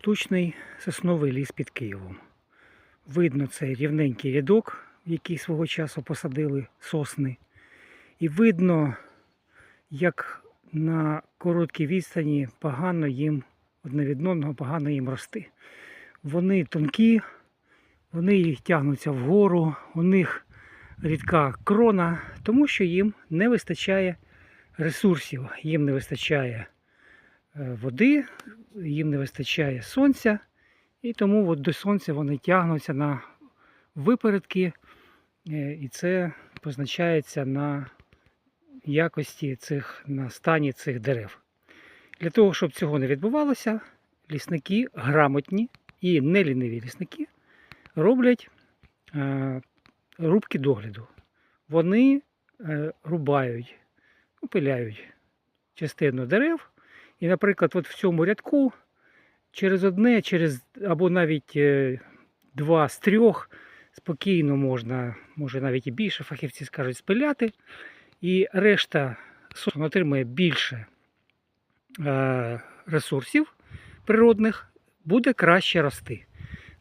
штучний сосновий ліс під Києвом. Видно цей рівненький рядок, в який свого часу посадили сосни. І видно, як на короткій відстані погано їм одне погано їм рости. Вони тонкі, вони тягнуться вгору, у них рідка крона, тому що їм не вистачає ресурсів, їм не вистачає води, їм не вистачає сонця, і тому от до сонця вони тягнуться на випередки, е, і це позначається на якості цих, на стані цих дерев. Для того, щоб цього не відбувалося, лісники грамотні і неліниві лісники роблять е, рубки догляду. Вони е, рубають, опиляють частину дерев. І, наприклад, от в цьому рядку через одне, через або навіть е, два з трьох спокійно можна, може навіть і більше, фахівці скажуть, спиляти. І решта сосен отримує більше е, ресурсів природних, буде краще рости.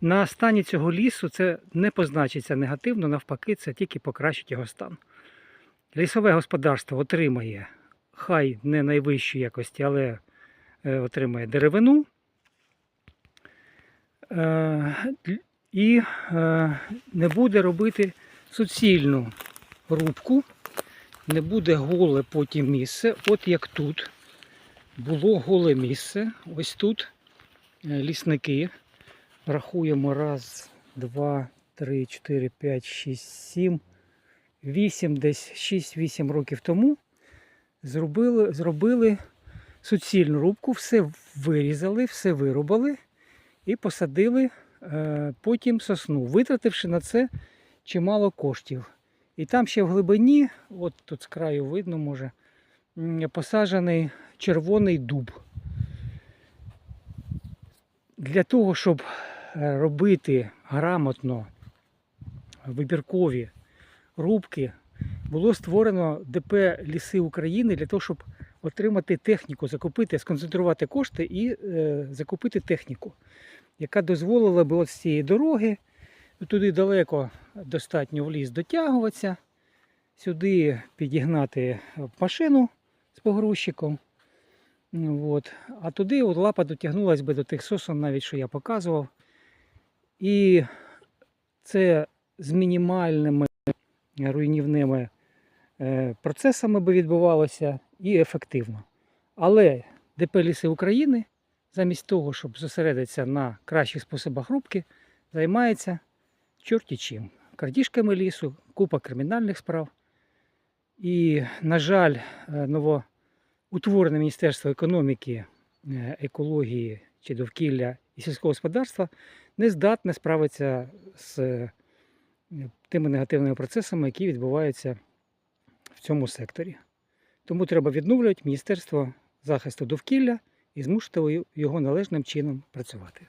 На стані цього лісу це не позначиться негативно, навпаки, це тільки покращить його стан. Лісове господарство отримає, хай не найвищої якості, але отримає деревину. Е, і е, не буде робити суцільну рубку, не буде голе потім місце, от як тут. Було голе місце. Ось тут е, лісники. Рахуємо раз, два, три, чотири, п'ять, шість, сім, вісім, десь 6-8 років тому зробили, зробили суцільну рубку, все вирізали, все вирубали і посадили е, потім сосну, витративши на це чимало коштів. І там ще в глибині, от тут з краю видно, може, посаджений червоний дуб. Для того, щоб е, робити грамотно вибіркові рубки, було створено ДП Ліси України для того, щоб отримати техніку, закупити, сконцентрувати кошти і е, закупити техніку, яка дозволила би от з цієї дороги, туди далеко достатньо в ліс дотягуватися, сюди підігнати машину з погрузчиком. От. А туди от лапа дотягнулася би до тих сосон, навіть що я показував. І це з мінімальними руйнівними е, процесами би відбувалося і ефективно. Але ДП Ліси України, замість того, щоб зосередитися на кращих способах рубки, займається чорті чим. Крадіжками лісу, купа кримінальних справ. І, на жаль, е, новоутворене Міністерство економіки, е, екології чи довкілля і сільського господарства не здатне справитися з тими негативними процесами, які відбуваються в цьому секторі. Тому треба відновлювати Міністерство захисту довкілля і змусити його належним чином працювати.